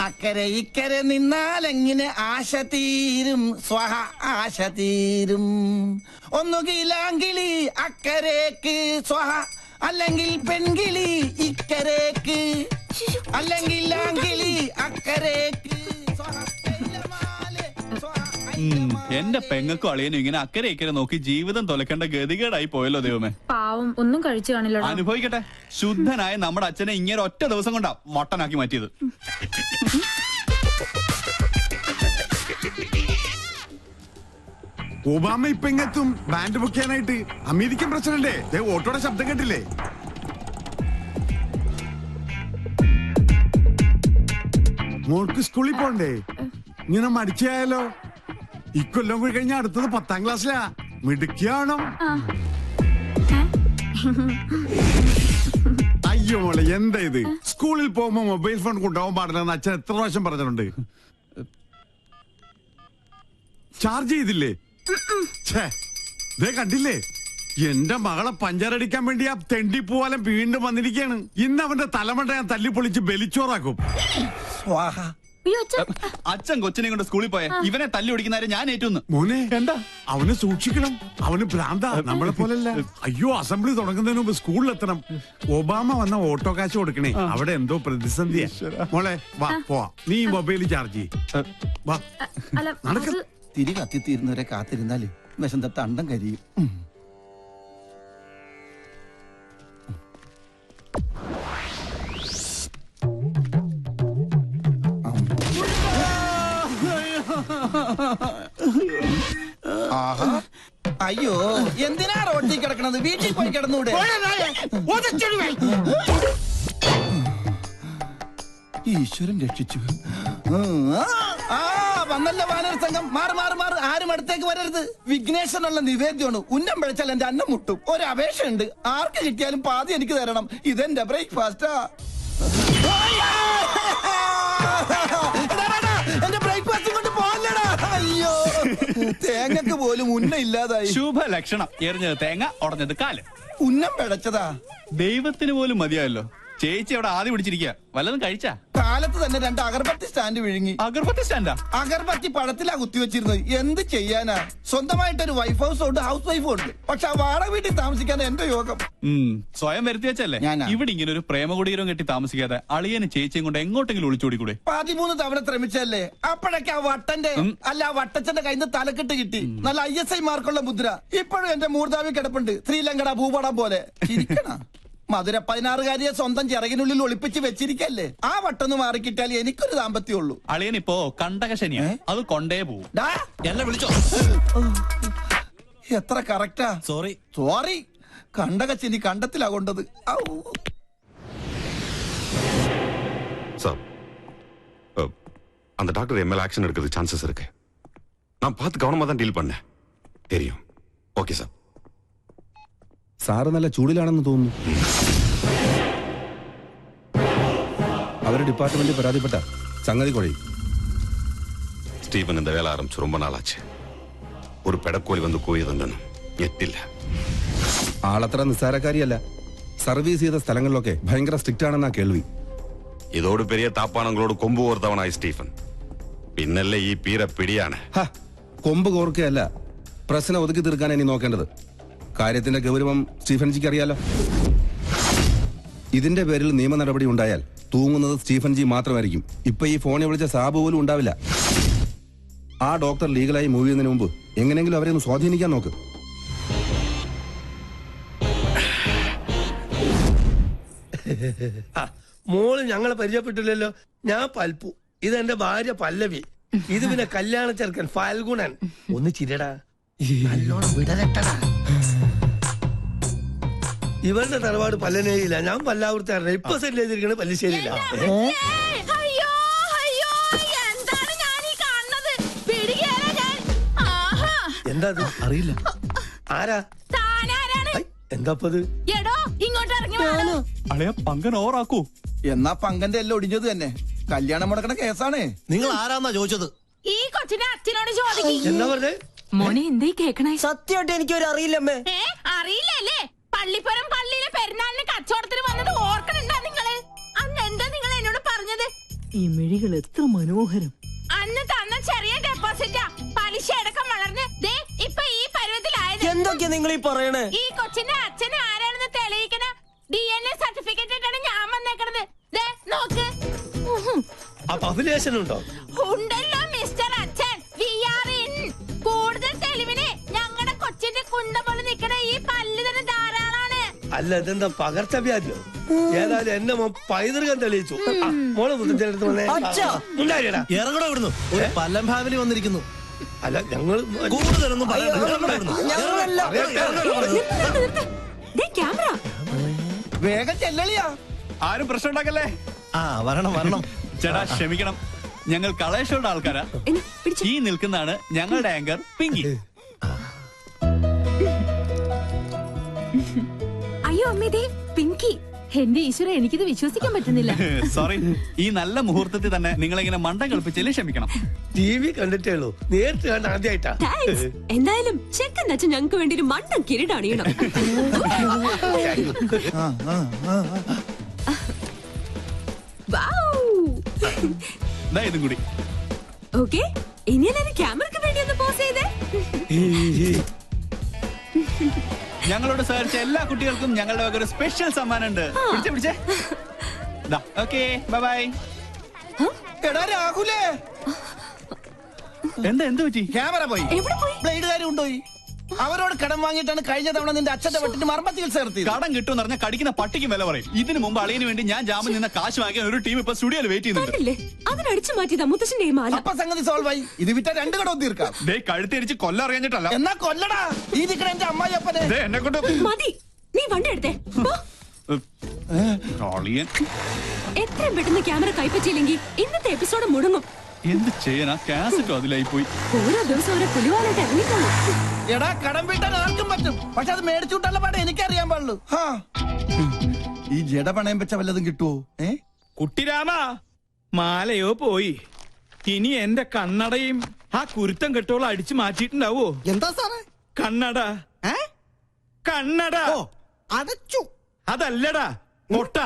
അക്കരെ ഇക്കരെ നിന്നാലെങ്ങനെ ആശ തീരും? സ്വഹ ആശ തീരും. ഒന്നുകിലാങ്കിളി അക്കരേക്ക് സ്വഹ അല്ലെങ്കിൽ പെൺകിളി ഇക്കരേക്ക്. അല്ലെങ്കിൽ ആങ്കിളി അക്കരേക്ക് സ്വഹ. എന്റെ പെങ്ങൾക്കും അളിയനും ഇങ്ങനെ അക്കരെ ഇക്കരെ നോക്കി ജീവിതം തൊലക്കേണ്ട ഗതികേടായി പോയല്ലോ ദൈവമേ. പാവം ഒന്നും കഴിച്ചു കാണില്ല അനുഭവിക്കട്ടെ. ശുദ്ധനായ നമ്മുടെ അച്ഛനെ ഇങ്ങനെ ഒറ്റ ദിവസം കൊണ്ടാ മൊട്ടനാക്കി മാറ്റിയത്. ഒബാമ ഇപ്പൊ ഇങ്ങെത്തും ബാൻഡ് ബുക്ക് ചെയ്യാനായിട്ട് അമേരിക്കൻ പ്രസിഡന്റ് ദേ ഓട്ടോയുടെ ശബ്ദം കേട്ടില്ലേ? മോൾക്ക് സ്കൂളിൽ പോണ്ടേ? ഇങ്ങനെ മടിച്ചായാലോ? ഇക്കൊല്ലം കൂടി കഴിഞ്ഞ അടുത്തത് പത്താം ക്ലാസ്സിലാ. മിടുക്കിയാണോ? അയ്യോ മോളെ എന്താ ഇത്? സ്കൂളിൽ പോകുമ്പോ മൊബൈൽ ഫോൺ കൊണ്ടുപോകാൻ പാടില്ലെന്ന് അച്ഛൻ എത്ര പ്രാവശ്യം പറഞ്ഞിട്ടുണ്ട്? ചാർജ് ചെയ്തില്ലേ? ഛേ, ഇതേ കണ്ടില്ലേ? എന്റെ മകളെ പഞ്ചറടിക്കാൻ വേണ്ടി ആ തെണ്ടി പൂവാലം വീണ്ടും വന്നിരിക്കുകയാണ്. ഇന്ന് അവന്റെ തലമണ്ട ഞാൻ തല്ലിപ്പൊളിച്ച് ബലിച്ചോറാക്കും. സ്വാഹ. അച്ഛൻ. കൊച്ചിനെ കൊണ്ട് സ്കൂളിൽ പോയ. ഇവനെ തല്ലി ഓടിക്കുന്നവരെ ഞാൻ ഏറ്റുന്നു മോനെ എന്താ? അവനെ സൂക്ഷിക്കണം. അവന് ഭ്രാന്ത. നമ്മളെ പോലല്ല. അയ്യോ അസംബ്ലി തുടങ്ങുന്നതിന് മുമ്പ് സ്കൂളിലെത്തണം. ഒബാമ വന്ന ഓട്ടോ കാശ് കൊടുക്കണേ. അവിടെ എന്തോ പ്രതിസന്ധിയാ. മോളെ വാ പോവാ. നീ മൊബൈൽ ചാർജ് ചെയ്യ. വാ. നടക്ക. തിരി കത്തിത്തീരുന്നവരെ കാത്തിരുന്നാൽ വിശന്ത തണ്ടം കരിയും. അയ്യോ എന്തിനാ റോട്ടിൽ കിടക്കണത്? വീട്ടിൽ പോയി കിടന്നൂടെ? ഈശ്വരൻ രക്ഷിച്ചു. ആ, ആ വന്നല്ല വാനര സംഘം. മാറി മാറി മാറി. ആരും അടുത്തേക്ക് വരരുത്. വിഘ്നേശ്വരനുള്ള നിവേദ്യമാണ്. ഉന്നം പിഴച്ചാൽ എന്റെ അന്നം മുട്ടും. ഒരു അപേക്ഷയുണ്ട്. ആർക്ക് കിട്ടിയാലും പാതി എനിക്ക് തരണം. ഇതെന്റെ ബ്രേക്ക്ഫാസ്റ്റാ. തേങ്ങക്ക് പോലും ഉന്ന ഇല്ലാതായി. ശുഭ ലക്ഷണം എറിഞ്ഞത് തേങ്ങ ഉടഞ്ഞത് കാൽ. ഉന്നം പിഴച്ചതാ. ദൈവത്തിന് പോലും മതിയായല്ലോ. ചേച്ചി അവിടെ ആദ്യം പിടിച്ചിരിക്കുക വല്ലതും കഴിച്ചാ? കാലത്ത് തന്നെ രണ്ട് അഗർബത്തി സ്റ്റാൻഡ് വിഴുങ്ങി. അഗർബത്തി സ്റ്റാൻഡാ? അഗർബത്തി പഴത്തിലാ വെച്ചിരുന്നത്. എന്ത് ചെയ്യാനാ? സ്വന്തമായിട്ടൊരു വൈഫ് ഹൗസ് ഉണ്ട് ഹൗസ് വൈഫ് ഉണ്ട്. പക്ഷെ ആ വാടക വീട്ടിൽ താമസിക്കാൻ എന്റെ യോഗം. സ്വയം വരുത്തി വെച്ചല്ലേ? ഇവിടെ ഇങ്ങനെ ഒരു പ്രേമകുടീരം കെട്ടി താമസിക്കാതെ അളിയനും ചേച്ചിയും കൊണ്ട് എങ്ങോട്ടെങ്കിലും ഒളിച്ചോടിക്കൂടെ? പതിമൂന്ന് തവണ ശ്രമിച്ചല്ലേ? അപ്പോഴൊക്കെ ആ വട്ടന്റെ അല്ല ആ വട്ടച്ചന്റെ കയ്യിൽ നിന്ന് തലക്കെട്ട് കിട്ടി. നല്ല ഐ എസ് ഐ മാർക്കുള്ള മുദ്ര. ഇപ്പോഴും എന്റെ മൂർധാവി കിടപ്പുണ്ട്. ശ്രീലങ്കട ഭൂപടം പോലെ. ചിരിക്കണ? മധുര പതിനാറുകാരിയെ സ്വന്തം ചിറകിനുള്ളിൽ ഒളിപ്പിച്ച് വെച്ചിരിക്കല്ലേ ആ വട്ടൊന്ന് മാറിക്കിട്ടാൽ എനിക്കൊരു ദാമ്പത്യം ഉള്ളൂ അളിയൻ ഇപ്പോ കണ്ടകശനിയാ അത് കൊണ്ടേ പോവും ഡാ, എന്നെ വിളിച്ചോ എത്ര കറക്റ്റാ സോറി സോറി കണ്ടകച്ചിനി കണ്ടത്തിലാ കൊണ്ടത് ഔ. சார் அ, அந்த டாக்டர் எம்எல் ஆக்ஷன் எடுக்கிறது சான்சஸ் இருக்கு நான் பார்த்து கவனமா தான் டீல் பண்ணேன் தெரியும் ஓகே சார் സാറ് നല്ല ചൂടിലാണെന്ന് തോന്നുന്നു. അവരുടെ ഡിപ്പാർട്ട്മെന്റിൽ പരാതിപ്പെട്ട സംഗതി കൊഴി സ്റ്റീഫൻ എന്റെ വേല ஆரம்பிச்சு ரொம்ப நாளாச்சு ஒரு பெடக்கோழி வந்து கோயதுங்கன்னு எத்தில்ல ആളത്ര നിസ്സാരക്കാരിയല്ല. സർവീസ് ചെയ്ത സ്ഥലങ്ങളിലൊക്കെ ഭയങ്കര സ്ട്രിക്റ്റ് ആണെന്നാ കേൾവി. ഇതോട് പെരിയ താപ്പാണങ്ങളോട് കൊമ്പ് കോർത്തവണായി സ്റ്റീഫൻ. പിന്നല്ലേ ഈ പീര പിടിയാണ്. കൊമ്പ് കോർക്കുകയല്ല പ്രശ്നം ഒതുക്കി തീർക്കാൻ ഇനി നോക്കേണ്ടത്. കാര്യത്തിന്റെ ഗൗരവം സ്റ്റീഫൻ ജിക്ക് അറിയാലോ ഇതിന്റെ പേരിൽ നിയമ നടപടി ഉണ്ടായാൽ തൂങ്ങുന്നത് സ്റ്റീഫൻ ജി മാത്രമായിരിക്കും. ഇപ്പൊ ഈ ഫോണിൽ വിളിച്ച സാബു പോലും ഉണ്ടാവില്ല. ആ ഡോക്ടർ ലീഗലായി മൂവ് ചെയ്യുന്നതിന് മുമ്പ് എങ്ങനെയെങ്കിലും അവരെ ഒന്ന് സ്വാധീനിക്കാൻ നോക്ക്. മോൾ ഞങ്ങളെ പരിചയപ്പെട്ടില്ലല്ലോ. ഞാൻ പൽപ്പു. ഇത് എന്റെ ഭാര്യ പല്ലവി. ഇത് പിന്നെ കല്യാണ ചെറുക്കൻ ഫാൽഗുണൻ. ഒന്ന് ചിരടാ നല്ലോണം വിടരട്ടടാ ഇവരുടെ തറവാട് പല്ലനേരിയില്ല ഞാൻ പല്ലാവൂർത്താറില്ല ഇപ്പൊ സെറ്റ് ചെയ്തിരിക്കുന്നത് പല്ലിശ്ശേരിയില്ല അയ്യോ അയ്യോ എന്താണ് ഞാൻ ഈ കാണുന്നത്? പിടികേറാ ഞാൻ. ആഹാ. എന്താ അത്? അറിയില്ല. ആരാ? അളിയ പങ്കൻ ഓറാക്കൂ എന്നാ പങ്കന്റെ എല്ലാം ഒടിഞ്ഞത് തന്നെ. കല്യാണം മുടക്കണ കേസാണേ. നിങ്ങൾ ആരാന്നാ ചോദിച്ചത്? ഈ കൊച്ചിനെ അച്ഛനോട് ചോദിക്കും. എന്താ പറഞ്ഞേ? മോനെ എന്തേ കേക്കണേ? സത്യമായിട്ട് എനിക്കൊരു അറിയില്ലമ്മേ അറിയില്ലല്ലേ? പള്ളിപ്പുറം പള്ളിയിലെ പെരുന്നാളിന് കച്ചവടത്തിന് വന്നത് ഓർക്കണുണ്ടോ നിങ്ങൾ? അന്ന് എന്താ നിങ്ങൾ എന്നോട് പറഞ്ഞത്? ഈ മിഴികൾ എത്ര മനോഹരം. അന്ന് തന്ന ചെറിയ ഡെപ്പോസിറ്റാ പലിശ അടക്കം വളർന്ന് ദേ ഇപ്പൊ ഈ പരുവത്തിലായത്. എന്തൊക്കെയാ നിങ്ങൾ ഈ പറയണേ? ഈ കൊച്ചിന്റെ അച്ഛൻ ആരാണെന്ന് തെളിയിക്കണ ഡി എൻ എ സർട്ടിഫിക്കറ്റ് ഇട്ടാണ് ഞാൻ വന്നേക്കണത്. ദേ നോക്ക്. അപ്പൊ അഭിലേഷൻ ഉണ്ടോ ഉണ്ടല്ലോ മിസ്റ്റർ അച്ഛൻ. അല്ല ഇതെന്താ പകർച്ചവ്യാധിയോ ഏതായാലും എന്നെ മോൻ പൈതൃകം തെളിയിച്ചു. ആ, മോളെ മുത്തച്ഛനടുത്ത് വന്നേ. അച്ഛാ. ഉണ്ടായിരടാ ഇറങ്ങടെ ഇവിടുന്നു. ഒരു പല്ലം ഫാമിലി വന്നിരിക്കുന്നു. അല്ല ഞങ്ങൾ കൂടുതലൊന്നും ഇവിടുന്ന്. ക്യാമറ. വേഗം ചെല്ലളിയാ. ആരും പ്രശ്നം ഉണ്ടാക്കല്ലേ? ആ വരണം വരണം. ചേട്ടാ ക്ഷമിക്കണം. ഞങ്ങൾ കളേഷോടെ ആൾക്കാരാ. ഈ നിൽക്കുന്നതാണ് ഞങ്ങളുടെ ആങ്കർ പിങ്കി അമ്മേ പിങ്കി. എന്റെ ഈശ്വര എനിക്കിത് വിശ്വസിക്കാൻ പറ്റുന്നില്ല. സോറി ഈ നല്ല മുഹൂർത്തത്തിൽ തന്നെ നിങ്ങളിങ്ങനെ മണ്ടം കളിപ്പിച്ചതിൽ ക്ഷമിക്കണം. ടി വി കണ്ടിട്ടേ ഉള്ളൂ. നേരിട്ട് കണ്ട ആദ്യമായിട്ടാ എന്തായാലും ചെക്കൻ അച്ഛൻ ഞങ്ങൾക്ക് വേണ്ടി ഒരു മണ്ടം കിരീടണിയണം. ഇതും കൂടി. ഓക്കെ ഇനി ക്യാമറക്ക് ക്യാമറയ്ക്ക് വേണ്ടി ഒന്ന് പോസ് ചെയ്തേ. ഞങ്ങളോട് സഹകരിച്ച എല്ലാ കുട്ടികൾക്കും ഞങ്ങളുടെ വക ഒരു സ്പെഷ്യൽ സമ്മാനം ഉണ്ട് പിടിച്ചേ പിടിച്ചേ. ഓക്കെ ബൈ എടാ രാഹുലേ. എന്താ എന്ത് പറ്റി? ക്യാമറ പോയി? പോയി ബ്ലേഡുകാരും കൊണ്ടുപോയി അവരോട് കടം വാങ്ങിയിട്ടാണ് കഴിഞ്ഞ തവണ നിന്റെ അച്ഛന്റെ വെട്ടിട്ട് മർമ്മത്തിൽ ചികിത്സ നടത്തിയത്. കടം കിട്ടും പറഞ്ഞാൽ കടിക്കുന്ന പട്ടിക്ക് വില പറയും. ഇതിനു മുമ്പ് അളിയന് വേണ്ടി ഞാൻ ജാമ്യം നിന്ന കാശ് വാങ്ങിയ ഒരു ടീം ഇപ്പൊ സ്റ്റുഡിയോയിൽ വെയിറ്റ് ചെയ്യുന്നുണ്ട്. അതിനടിച്ചു മാറ്റിയതാ മുത്തശ്ശന്റെ മാല. അപ്പൊ സംഗതി സോൾവ് ആയി. ഇത് വിറ്റ രണ്ട് കടവും തീർക്കാം ദേ കഴുത്തിരിച്ച് കൊല്ല അറിയഞ്ഞിട്ടല്ല. എന്നാ കൊല്ലടാ? ഈ നിക്കണ എന്റെ അമ്മായി അപ്പനെ ദേ എന്നെ കൊണ്ട് മതി. നീ വണ്ടി എടുത്തേ. എത്രയും പെട്ടെന്ന് ക്യാമറ കൈപ്പറ്റിയില്ലെങ്കിൽ ഇന്നത്തെ എപ്പിസോഡ് മുടങ്ങും. എന്ത് ചെയ്യാനാ? കാസറ്റും അതിലായി പോയി. ഓരോ ദിവസം ഓരോ പുലിവാലായിട്ട് ഇറങ്ങിക്കോളൂ. എടാ കടം വീട്ടാൻ ആർക്കും പറ്റും. പക്ഷെ അത് മേടിച്ചുവിട്ടുള്ള പാടെ എനിക്കറിയാൻ പാടുള്ളൂ. ഹാ. ഈ ജഡ പണയം വെച്ച വല്ലതും കിട്ടുവോ? ഏ? കുട്ടിരാമ മാലയോ പോയി. ഇനി എന്റെ കണ്ണടയും ആ കുരുത്തം കെട്ടോളം അടിച്ചു മാറ്റിയിട്ടുണ്ടാവോ? എന്താ സാറേ? കണ്ണട. ഏ? കണ്ണട. ഓ അടച്ചു. അതല്ലടാ പൊട്ട?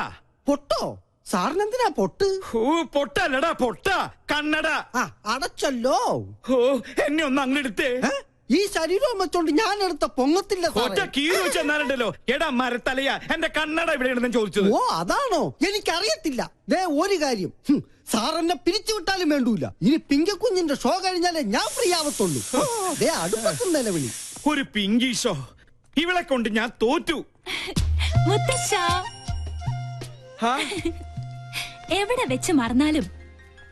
പൊട്ടോ സാറിനെന്തിനാ പൊട്ട്? ഓ പൊട്ടല്ലടാ പൊട്ട കണ്ണട. ആ അടച്ചല്ലോ. ഓ എന്നെ ഒന്ന് അങ്ങെടുത്തേ? ഈ ശരീരവും വെച്ചോണ്ട് ഞാൻ എടുത്ത പൊങ്ങത്തില്ല ഒറ്റ സാറേ കീറി വെച്ചെന്നാലുണ്ടല്ലോ എടാ മരത്തലയ എന്റെ കണ്ണട എവിടെയാണെന്ന് ചോദിച്ചത്. ഓ അതാണോ? എനിക്കറിയത്തില്ല. ദേ ഒരു കാര്യം. സാർ എന്നെ പിരിച്ചു വിട്ടാലും വേണ്ടൂല. ഇനി പിങ്കക്കുഞ്ഞിന്റെ ഷോ കഴിഞ്ഞാലേ ഞാൻ ഫ്രീ ആവത്തുള്ളൂ. ദേ അടുപ്പത്തും നിലവിളി. ഒരു പിങ്കി ഷോ. ഇവളെ കൊണ്ട് ഞാൻ തോറ്റു. മുത്തശ്ശ. ഹാ? എവിടെ വെച്ച് മറന്നാലും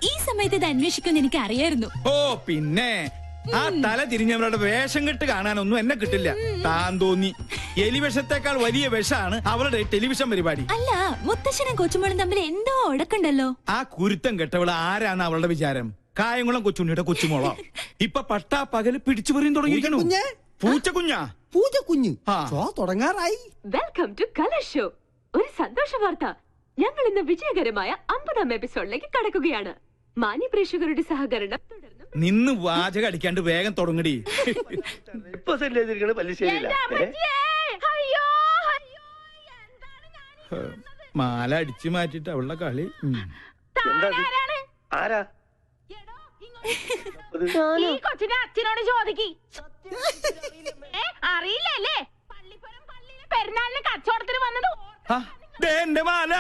ഈ സമയത്ത് ഇത് അന്വേഷിക്കുമെന്ന് എനിക്ക് അറിയായിരുന്നു. ഓ പിന്നെ. ആ തല തിരിഞ്ഞവരുടെ വേഷം കെട്ട് കാണാനൊന്നും എന്നെ കിട്ടില്ല. താൻ തോന്നി. എലിവിഷത്തെക്കാൾ വലിയ വിഷമാണ് അവളുടെ ടെലിവിഷൻ പരിപാടി. അല്ല മുത്തശ്ശനും കൊച്ചുമോളും തമ്മിൽ എന്തോ ഉടക്കുണ്ടല്ലോ ആ കുരുത്തം കെട്ടവൾ ആരാണ് അവളുടെ വിചാരം? കായംകുളം കൊച്ചുണ്ണിയുടെ കൊച്ചുമോളോ? ഇപ്പൊ പട്ടാ പകൽ പിടിച്ചു പറയും തുടങ്ങിയിരിക്കണു. പൂച്ച പൂച്ചക്കുഞ്ഞാ? പൂജ കുഞ്ഞ് ആ. ഷോ തുടങ്ങാറായി. വെൽക്കം ടു കലർ ഷോ ഒരു സന്തോഷ വാർത്ത ഞങ്ങൾ ഇന്ന് വിജയകരമായ അമ്പതാം എപ്പിസോഡിലേക്ക് കടക്കുകയാണ്. മാന്യ പ്രേക്ഷകരുടെ സഹകരണം തുടർന്നും നിന്ന് വാചകം അടിക്കാണ്ട് വേഗം തുടങ്ങടി. ഇപ്പൊ സെറ്റ് ചെയ്തിരിക്കണ പല്ലിശ്ശേരിയില്ല മാല അടിച്ചു മാറ്റിട്ട് അവളുടെ കളി. ഉം. എന്താ ആരാ? ഈ കൊച്ചിന്റെ അച്ഛനോട് ചോദിക്കി. അറിയില്ലല്ലേ? പള്ളിപ്പുറം പള്ളിയിലെ പെരുന്നാളിന് കച്ചവടത്തിന് വന്നത് ആ, ദേ എന്റെ മാല.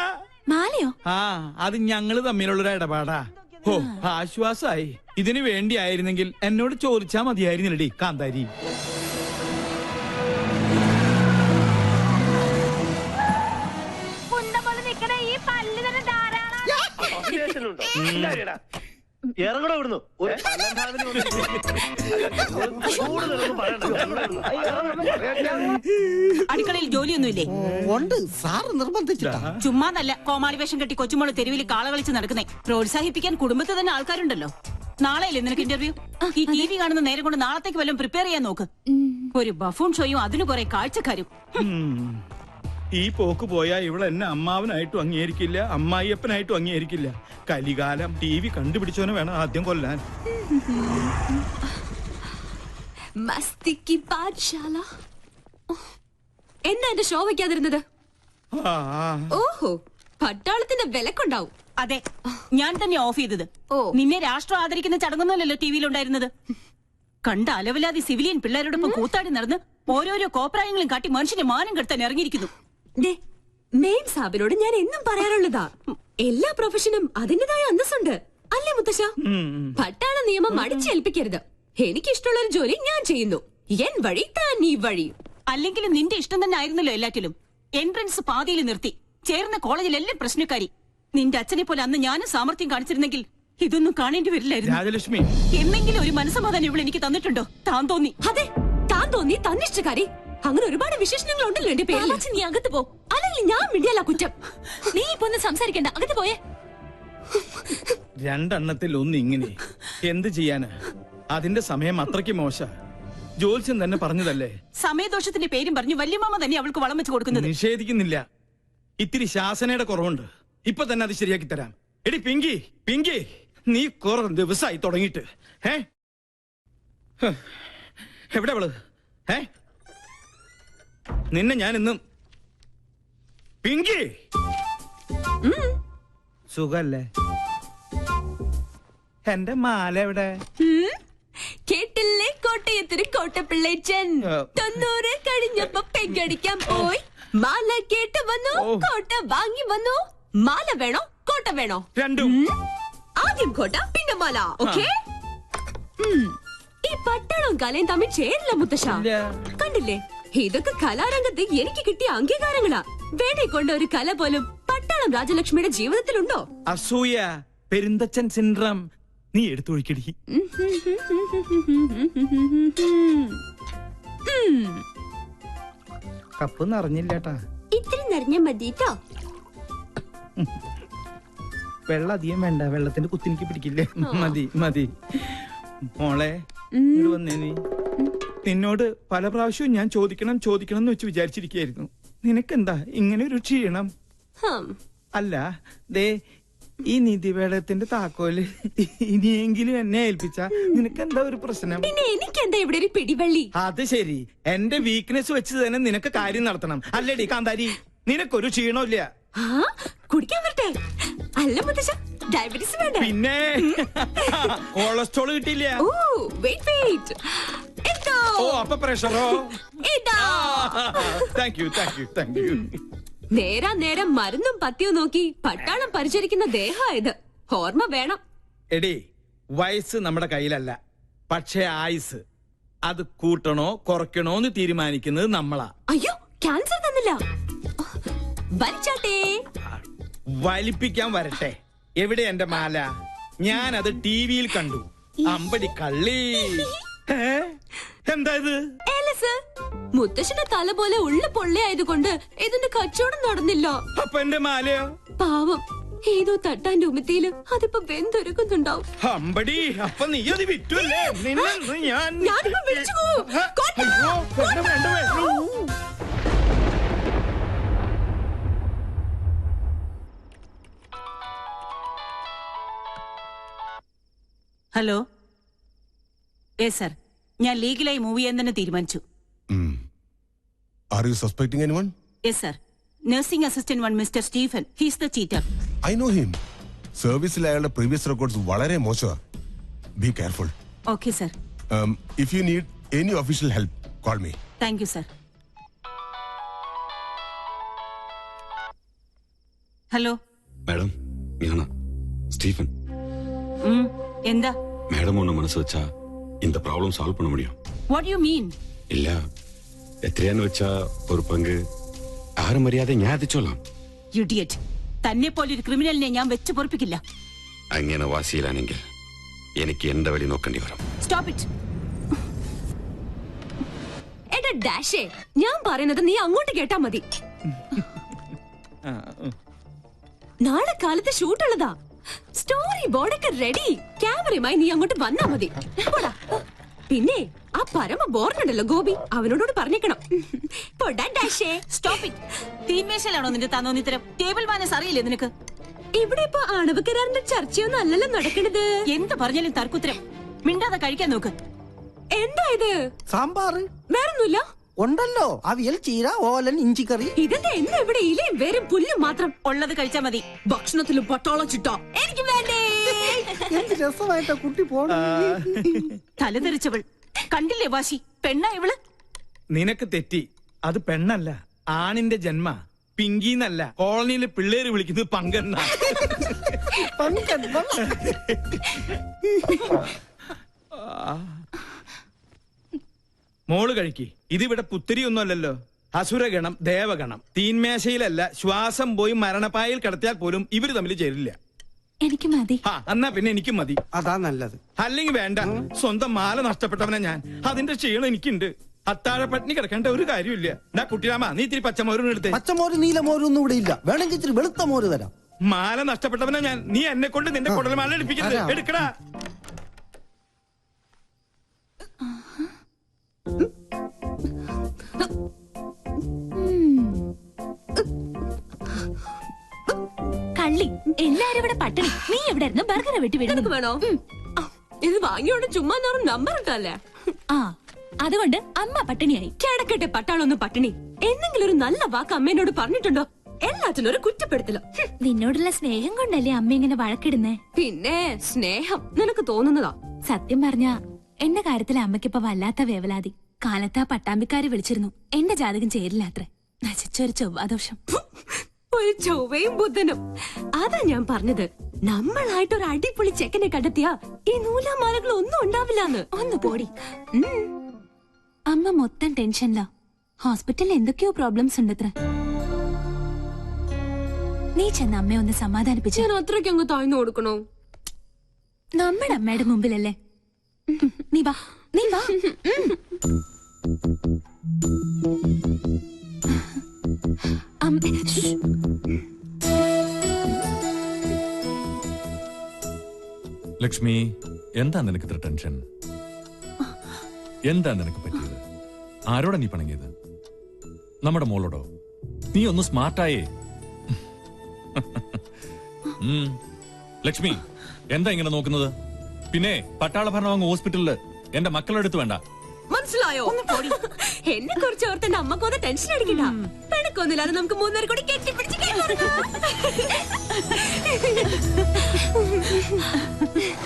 മാലയോ? ആ അത് ഞങ്ങൾ തമ്മിലുള്ളൊരു ഇടപാടാ. ഓ ആശ്വാസായി. ഇതിനു വേണ്ടിയായിരുന്നെങ്കിൽ എന്നോട് ചോദിച്ചാ മതിയായിരുന്നില്ലടി കാന്താരി. ഉണ്ടോ ഇറങ്ങണോ ഇവിടുന്ന്. ഒരു കൂടുതലൊന്നും പറയണ്ട. അടുക്കളയിൽ ജോലിയൊന്നുമില്ലേ? ഉണ്ട്. സാറ് നിർബന്ധിച്ചിട്ടാ. ചുമ്മാന്നല്ല കോമാളി വേഷം കെട്ടി കൊച്ചുമോൾ തെരുവിൽ കാളകളിച്ച് നടക്കുന്നേ. പ്രോത്സാഹിപ്പിക്കാൻ കുടുംബത്തിൽ തന്നെ ആൾക്കാരുണ്ടല്ലോ. നാളെയല്ലേ നിനക്ക് ഇന്റർവ്യൂ ഈ ടി വി കാണുന്ന നേരം കൊണ്ട് നാളത്തേക്ക് വല്ലതും പ്രിപ്പയർ ചെയ്യാൻ നോക്ക്. ഒരു ബഫൂൺ ഷോയും അതിന് കുറെ കാഴ്ചക്കാരും. ഈ പോക്ക് പോയാൽ ഇവിടെ എന്നെ അമ്മാവനായിട്ടും അംഗീകരിക്കില്ല അമ്മായിയപ്പനായിട്ടും അംഗീകരിക്കില്ല. കലികാലം ടി വി കണ്ടുപിടിച്ചവനെ വേണം ആദ്യം കൊല്ലാൻ. മസ്തിക്ക് പാഠശാല? എന്താ എന്റെ ഷോ വെക്കാതിരുന്നത്. ഓഹോ പട്ടാളത്തിന്റെ വിലക്കുണ്ടാവും. അതെ ഞാൻ തന്നെ ഓഫ് ചെയ്തത്. ഓ. നിന്നെ രാഷ്ട്രം ആദരിക്കുന്ന ചടങ്ങൊന്നുമല്ലല്ലോ ടി വിയിലുണ്ടായിരുന്നത് കണ്ട അലവിലാതി സിവിലിയൻ പിള്ളേരോടൊപ്പം കൂത്താടി നടന്ന് ഓരോരോ കോപ്രായങ്ങളും കാട്ടി മനുഷ്യന്റെ മാനം കെടുത്താൻ ഇറങ്ങിയിരിക്കുന്നു. മെയിൻ സാബിനോട് ഞാൻ എന്നും പറയാറുള്ളതാ. എല്ലാ പ്രൊഫഷനും അതിന്റേതായ അന്തസ്സുണ്ട്. അല്ലേ മുത്തശ്ശ? പട്ടാള നിയമം അടിച്ചേൽപ്പിക്കരുത്. എനിക്കിഷ്ടമുള്ള ഒരു ജോലി ഞാൻ ചെയ്യുന്നു. എൻ വഴി താൻ ഈ വഴി. അല്ലെങ്കിലും നിന്റെ ഇഷ്ടം തന്നെ ആയിരുന്നല്ലോ എല്ലാറ്റിലും. എൻട്രൻസ് പാതിയിൽ നിർത്തി. ചേർന്ന കോളേജിൽ എല്ലാം പ്രശ്നക്കാരി. നിന്റെ അച്ഛനെ പോലെ അന്ന് ഞാനും സാമർത്ഥ്യം കാണിച്ചിരുന്നെങ്കിൽ ഇതൊന്നും കാണേണ്ടി വരില്ലായിരുന്നു. രാജലക്ഷ്മി. എന്നെങ്കിലും ഒരു മനസ്സമാധാനം ഇവിടെ എനിക്ക് തന്നിട്ടുണ്ടോ? താൻ തോന്നി. അതെ താൻ തോന്നി തന്നിഷ്ടക്കാരി അങ്ങനെ ഒരുപാട് വിശേഷണങ്ങൾ ഉണ്ടല്ലോ എന്റെ പേര് നീ അകത്ത് പോ. അല്ലെങ്കിൽ ഞാൻ മിണ്ടിയല്ല കുറ്റം. നീ ഇപ്പൊ ഒന്ന് സംസാരിക്കണ്ട. അകത്ത് പോയേ. രണ്ടെണ്ണത്തിൽ ഒന്ന് ഇങ്ങനെ. എന്ത് ചെയ്യാന്? അതിന്റെ സമയം അത്രയ്ക്ക് മോശ. ജോത്സ്യം തന്നെ പറഞ്ഞതല്ലേ? സമയദോഷത്തിന്റെ പേരും പറഞ്ഞു വല്യമാമ തന്നെ അവൾക്ക് വളം വെച്ച് കൊടുക്കുന്നത്. നിഷേധിക്കുന്നില്ല. ഇത്തിരി ശാസനയുടെ കുറവുണ്ട്. ഇപ്പൊ തന്നെ അത് ശരിയാക്കി തരാം. എടി പിങ്കി പിങ്കി. നീ കുറെ ദിവസമായി തുടങ്ങിയിട്ട്. ഏ എവിടെ അവൾ? ഏ നിന്നെ ഞാൻ ഇന്നും പിങ്കി സുഖല്ലേ? എന്റെ മാല എവിടെ? കേട്ടില്ലേ കോട്ടയത്തിന് കോട്ടപ്പിള്ളേച്ചൻ. തൊണ്ണൂറ് കഴിഞ്ഞപ്പോ പെങ്കടിക്കാൻ പോയി. മാല കേട്ട് വന്നു കോട്ട വാങ്ങി വന്നു. മാല വേണോ കോട്ട വേണോ? രണ്ടും. ആദ്യം കോട്ട പിന്നെ മാല ഓക്കെ? ഈ പട്ടണം കലയും തമ്മിൽ ചേരില്ല മുത്തശ്ശ. കണ്ടില്ലേ? ഇതൊക്കെ കലാരംഗത്ത് എനിക്ക് കിട്ടിയ അംഗീകാരങ്ങളാ. വേണ്ടി കൊണ്ട ഒരു കല പോലും പട്ടാളം രാജലക്ഷ്മിയുടെ ജീവിതത്തിലുണ്ടോ? അസൂയ പെരുന്തച്ചൻ സിൻഡ്രം നീ എടുത്തൊഴിക്കടി കപ്പ് നിറഞ്ഞില്ലേട്ടാ. ഇത്തിരി നിറഞ്ഞ മതിട്ടോ. വെള്ളം അധികം വേണ്ട വെള്ളത്തിന്റെ കുത്തിനിക്ക് പിടിക്കില്ലേ? മതി മതി. മോളെ വന്നേ നീ. നിന്നോട് പല പ്രാവശ്യവും ഞാൻ ചോദിക്കണം ചോദിക്കണം എന്ന് വെച്ച് വിചാരിച്ചിരിക്കുകയായിരുന്നു. നിനക്കെന്താ? ഇങ്ങനെ ഒരു ക്ഷീണം? അല്ല ദേ ഈ നിധിവേടത്തിന്റെ താക്കോൽ ഇനിയെങ്കിലും എന്നെ ഏൽപ്പിച്ച നിനക്കെന്താ ഒരു പ്രശ്നം? പിന്നെ എനിക്കെന്താ ഇവിടെ ഒരു പിടിവള്ളി? അത് ശരി. എന്റെ വീക്ക്നെസ് വെച്ച് തന്നെ നിനക്ക് കാര്യം നടത്തണം. അല്ലേടി കാന്താരി? നിനക്കൊരു ക്ഷീണമില്ല. ആ കുടിക്കാൻ വരട്ടെ. അല്ല മുത്തശ്ശ ഡയബറ്റീസ് വേണ്ട? പിന്നെ? കൊളസ്ട്രോൾ കിട്ടിയില്ല. ഓ വെയിറ്റ് വെയിറ്റ് എന്തോ? ഓ അപ്പൊ പ്രഷറോ? ഇതാ thank you thank you thank you നേരാ നേരം മരുന്നും പത്തിയും നോക്കി പട്ടാളം പരിചരിക്കുന്ന ദേഹാ ഇത്. ഓർമ്മ വേണം. എടി വയസ്സ് നമ്മുടെ കയ്യിലല്ല. പക്ഷേ ആയുസ്. അത് കൂട്ടണോ കുറയ്ക്കണോ എന്ന് തീരുമാനിക്കുന്നത് നമ്മളാ. അയ്യോ ക്യാൻസർ തന്നില്ല. വലിച്ചാട്ടേ. വലിപ്പിക്കാൻ വരട്ടെ. എവിടെ എന്റെ മാല? ഞാൻ അത് ടി വിയിൽ കണ്ടു. അമ്പടി കള്ളി? എന്താ ഇത്? ഏലസ് മുത്തശ്ശന്റെ തല പോലെ ഉള്ള പൊള്ളയായതുകൊണ്ട് ഇതിന്റെ കച്ചവടം നടന്നില്ല. അപ്പൊ എന്റെ മാലയോ? പാവം ഏതോ തട്ടാന്റെ ഉമ്മത്തിയിൽ അതിപ്പോ വെന്തൊരുക്കുന്നുണ്ടാവും. അമ്പടി അപ്പൊ നീ അത് വിറ്റല്ലേ? നിന്നെ ഇന്ന് ഞാൻ ഞാനിപ്പോ വിളിച്ചു പോവും. ഹ? കോട്ട! അയ്യോ, വേണ്ട, വേണ്ട, വേണ്ട. ഹലോ യെസ് സർ ഞാൻ ലീഗലായി മൂവ് ചെയ്യാൻ തന്നെ തീരുമാനിച്ചു. Are you suspecting anyone yes sir nursing assistant one mister Stephen he's the cheater I know him സർവീസിൽ അയാളുടെ പ്രീവിയസ് റെക്കോർഡ്സ് വളരെ മോശമാണ് be careful okay sir if you need any official help call me thank you sir hello madam ഞാനാ Stephen എന്താ madam ഒന്ന് മനസ്സ് വെച്ചാ இந்த ப்ராப்ளம் சால்வ் பண்ண முடியும் വാട്ട് യു മീൻ இல்ல എത്രയാന്ന് വെച്ചാ ഒരു പങ്ക് ആരും മര്യാദ ഞാൻ എത്തിച്ചോളാം യുഡിയറ്റ് തന്നെ പോലെ ഒരു ക്രിമിനലിനെ ഞാൻ വെച്ച് പൊറപ്പിക്കില്ല അങ്ങനെ വാശിയിലാണെങ്കിൽ എനിക്ക് എന്റെ വഴി നോക്കേണ്ടി വരും സ്റ്റോപ്പ് ഇറ്റ് എടാ ഡാഷേ ഞാൻ പറയുന്നത് നീ അങ്ങോട്ട് കേട്ടാ മതി ആ, ഉം. നാളെ കാലത്ത് ഷൂട്ടുള്ളതാ സ്റ്റോറി ബോർഡൊക്കെ റെഡി ക്യാമറയുമായി നീ അങ്ങോട്ട് വന്നാ മതി. പോടാ. പിന്നെ ആ പരമ ബോർഡുണ്ടല്ലോ ഗോപി അവനോടോട് പറഞ്ഞേക്കണം. പോടാ ഡാഷേ. സ്റ്റോപ്പ് തീന്മേശയിലാണോ നിന്റെ തന്നോന്നിത്തരം? ടേബിൾ മാനസ് അറിയില്ലേ നിനക്ക്? ഇവിടെ ഇപ്പൊ ആണവ കരാറിന്റെ ചർച്ചയൊന്നും അല്ലല്ലോ നടക്കണത്. എന്ത് പറഞ്ഞാലും തർക്കുത്തരം. മിണ്ടാതെ കഴിക്കാൻ നോക്ക്. എന്താ ഇത്? സാമ്പാർ വേറൊന്നുമില്ല? ഉണ്ടല്ലോ. അവിയൽ ചീര ഓലൻ ഇഞ്ചിക്കറി. ഇതിന്റെ എന്നും ഇവിടെ ഇലയും വേരും പുല്ലും മാത്രം? ഉള്ളത് കഴിച്ചാ മതി. ഭക്ഷണത്തിലും പട്ടോളം ചിട്ടോ. എനിക്ക് വേണ്ടേ? എന്ത് രസമായിട്ടാ കുട്ടി പോണ തലതെറിച്ചവൾ കണ്ടില്ലേ വാശി? പെണ്ണ ഇവൾ? നിനക്ക് തെറ്റി. അത് പെണ്ണല്ല. ആണിന്റെ ജന്മ. പിങ്കിന്നല്ല കോളനിയിലെ പിള്ളേര് വിളിക്കുന്നത് പങ്കെണ്ണ മോൾ കഴിക്കി. ഇതിവിടെ പുത്തിരിയൊന്നുമല്ലല്ലോ. അസുരഗണം ദേവഗണം. തീന്മേശയിലല്ല ശ്വാസം പോയി മരണപ്പായയിൽ കിടത്തിയാൽ പോലും ഇവർ തമ്മിൽ ചേരില്ല. എനിക്ക് മതി. ആ എന്നാ പിന്നെ എനിക്കും മതി. അതാ നല്ലത്. അല്ലെങ്കിൽ വേണ്ട. സ്വന്തം മാല നഷ്ടപ്പെട്ടവനെ ഞാൻ. അതിന്റെ ക്ഷീണം എനിക്കുണ്ട്. അത്താഴ പട്ടിണി കിടക്കേണ്ട ഒരു കാര്യമില്ല എന്നാ കുട്ടിരാമ നീ ഇത്തിരി പച്ചമോരും എടുത്തേ. പച്ചമോര് നീലമോരും ഒന്നും ഇവിടെ ഇല്ല. വേണമെങ്കിൽ ഇത്തിരി വെളുത്ത മോര് തരാം. മാല നഷ്ടപ്പെട്ടവനെ ഞാൻ. നീ എന്നെ കൊണ്ട് നിന്റെ കുടൽമാല എടുപ്പിക്കരുത്. എടുക്കടാ. കള്ളി എല്ലാരും ഇവിടെ പട്ടിണി. നീ എവിടെ ഇരുന്ന് ബർഗർ വെട്ടി വിടുന്നു വേണോ? ഇത് വാങ്ങിയോണ്ട് ചുമ്മാ നേരം നമ്പർ ഇട്ടല്ലേ ആ അതുകൊണ്ട് അമ്മ പട്ടിണിയായി. കിടക്കട്ടെ പട്ടാളൊന്നും പട്ടിണി. എന്തെങ്കിലും ഒരു നല്ല വാക്ക് അമ്മേനോട് പറഞ്ഞിട്ടുണ്ടോ? എല്ലാത്തിനും ഒരു കുറ്റപ്പെടുത്തലോ. നിന്നോടുള്ള സ്നേഹം കൊണ്ടല്ലേ അമ്മ ഇങ്ങനെ വഴക്കിടുന്നേ? പിന്നെ സ്നേഹം നിനക്ക് തോന്നുന്നതാ? സത്യം പറഞ്ഞ എന്റെ കാര്യത്തിൽ അമ്മയ്ക്കിപ്പോ വല്ലാത്ത വേവലാതി. കാലത്ത് ആ പട്ടാമ്പിക്കാരെ വിളിച്ചിരുന്നു. എന്റെ ജാതകം ചേരില്ല അത്ര. നശിച്ചൊരു ചൊവ്വാദോഷം ഒരു ചൊവ്വയും ബുദ്ധനും അതാ ഞാൻ പറഞ്ഞത്. നമ്മളായിട്ട് ഒരു അടിപൊളി ചെക്കനെ കണ്ടെത്തിയാ ഈ നൂലാമാലകൾ ഒന്നും ഉണ്ടാവില്ലാന്ന്. ഒന്ന് പോടി. അമ്മ മൊത്തം ടെൻഷനിലാ. ഹോസ്പിറ്റലിൽ എന്തൊക്കെയോ പ്രോബ്ലംസ് ഉണ്ടത്ര. നീ ചെന്ന് അമ്മയെ ഒന്ന് സമാധാനിപ്പിച്ചു. ഞാൻ അത്രയ്ക്ക് അങ്ങ് താഴ്ന്നു കൊടുക്കണോ? നമ്മുടെ അമ്മയുടെ മുമ്പിലല്ലേ? നീ വാ. നീ വാ. ലക്ഷ്മി എന്താ നിനക്ക് ഇത്ര ടെൻഷൻ? എന്താ നിനക്ക് പറ്റിയത്? ആരോടാ നീ പണങ്ങിയത്? നമ്മുടെ മോളോടോ? നീ ഒന്ന് സ്മാർട്ടായേ. ലക്ഷ്മി എന്താ ഇങ്ങനെ നോക്കുന്നത്? പിന്നെ പട്ടാള ഭരണം അങ്ങ് ഹോസ്പിറ്റലിൽ എന്റെ മക്കളുടെ അടുത്ത് വേണ്ട. മനസ്സിലായോ? എന്നെ കുറിച്ച് ഓർത്ത് എന്റെ അമ്മക്കൊന്ന് ടെൻഷൻ അടിക്കണ്ട. പിണക്കൊന്നുമില്ലാതെ നമുക്ക് മൂന്നര കൂടി കെട്ടിപ്പിടിച്ച് കേട്ടോ